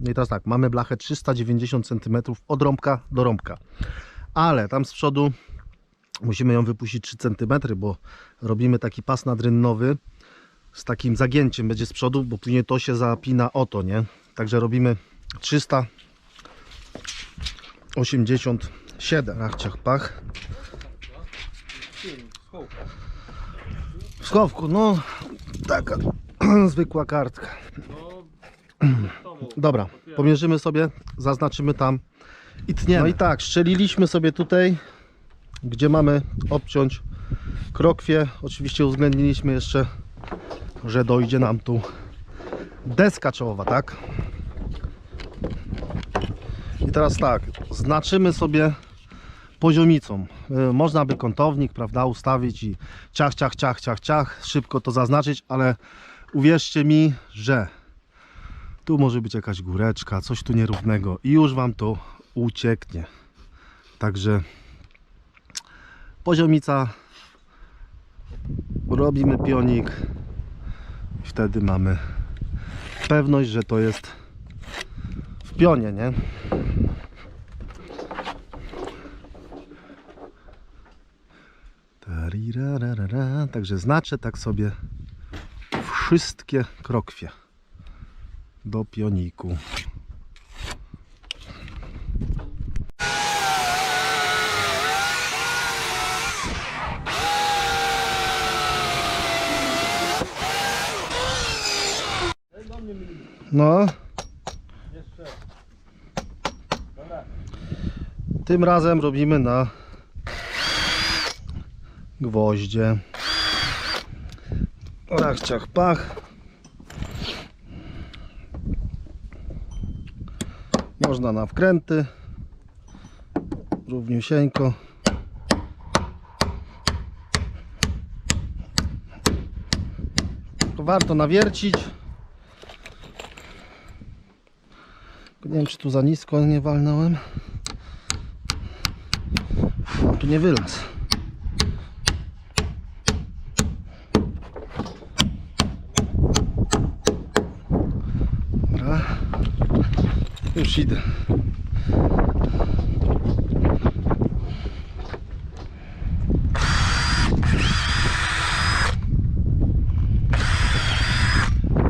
No i teraz tak, mamy blachę 390 cm od rąbka do rąbka. Ale tam z przodu musimy ją wypuścić 3 cm, bo robimy taki pas nadrynnowy z takim zagięciem będzie z przodu, bo później to się zapina o to, nie? Także robimy 387 rachciach pach. W schowku, no taka zwykła kartka. Dobra, pomierzymy sobie, zaznaczymy tam i tniemy. No i tak, strzeliliśmy sobie tutaj, gdzie mamy obciąć krokwie. Oczywiście uwzględniliśmy jeszcze, że dojdzie nam tu deska czołowa, tak? I teraz tak, znaczymy sobie poziomicą. Y, Można by kątownik, prawda, ustawić i ciach, ciach, ciach, ciach, ciach, szybko to zaznaczyć, ale uwierzcie mi, że tu może być jakaś góreczka, coś tu nierównego i już Wam to ucieknie. Także poziomica, robimy pionik i wtedy mamy pewność, że to jest w pionie, nie? Także znaczę tak sobie wszystkie krokwie do pioniku. No. Tym razem robimy na gwoździe. Rach, ciach, pach. Można na wkręty. Równiusieńko. Warto nawiercić. Nie wiem, czy tu za nisko nie walnąłem. Tu nie wylaz. Dobra. Już idę.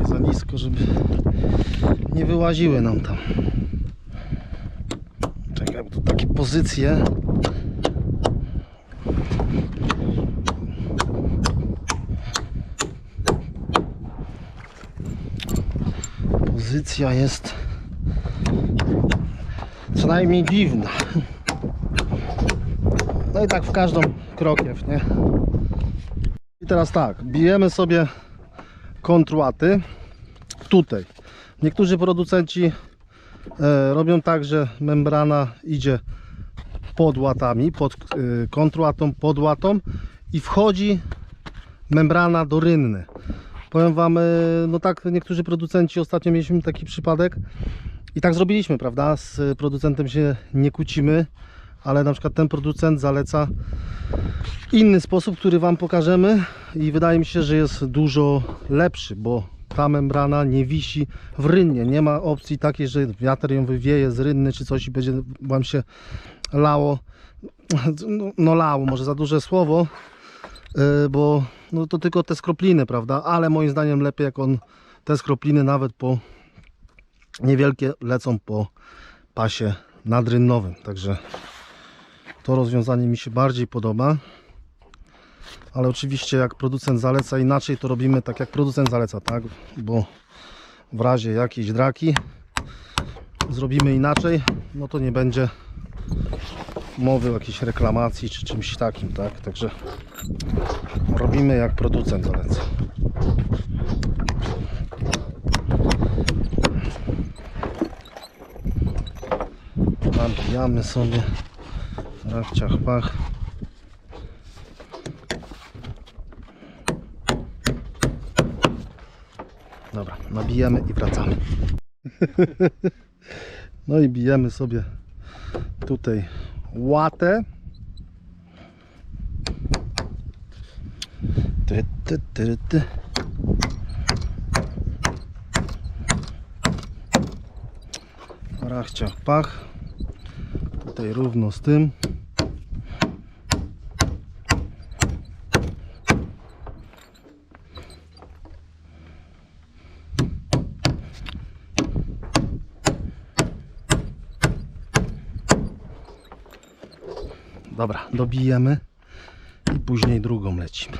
Za nisko, żeby nie wyłaziły nam tam. Czekaj, bo tu takie pozycje. Pozycja jest co najmniej dziwna. No i tak w każdą krokiew, nie? I teraz tak, bijemy sobie kontruaty tutaj. Niektórzy producenci e, robią tak, że membrana idzie pod łatami, pod e, kontruatą, pod łatą i wchodzi membrana do rynny. Powiem Wam, e, no tak niektórzy producenci, ostatnio mieliśmy taki przypadek i tak zrobiliśmy, prawda? Z producentem się nie kłócimy, ale na przykład ten producent zaleca inny sposób, który Wam pokażemy i wydaje mi się, że jest dużo lepszy, bo ta membrana nie wisi w rynnie. Nie ma opcji takiej, że wiatr ją wywieje z rynny czy coś i będzie Wam się lało. No, no lało, może za duże słowo, yy, bo no to tylko te skropliny, prawda? Ale moim zdaniem lepiej jak on te skropliny nawet po niewielkie lecą po pasie nadrynnowym. Także to rozwiązanie mi się bardziej podoba. Ale oczywiście jak producent zaleca inaczej, to robimy tak jak producent zaleca, tak? Bo w razie jakiejś draki zrobimy inaczej, no to nie będzie mowy o jakiejś reklamacji czy czymś takim, tak? Także robimy jak producent zaleca. Nabijamy sobie rachciach pach. Dobra, nabijemy i wracamy. No i bijemy sobie tutaj łatę. Ty, ty, ty, ty. Rachciach pach. Tutaj równo z tym. Dobra, dobijemy i później drugą lecimy.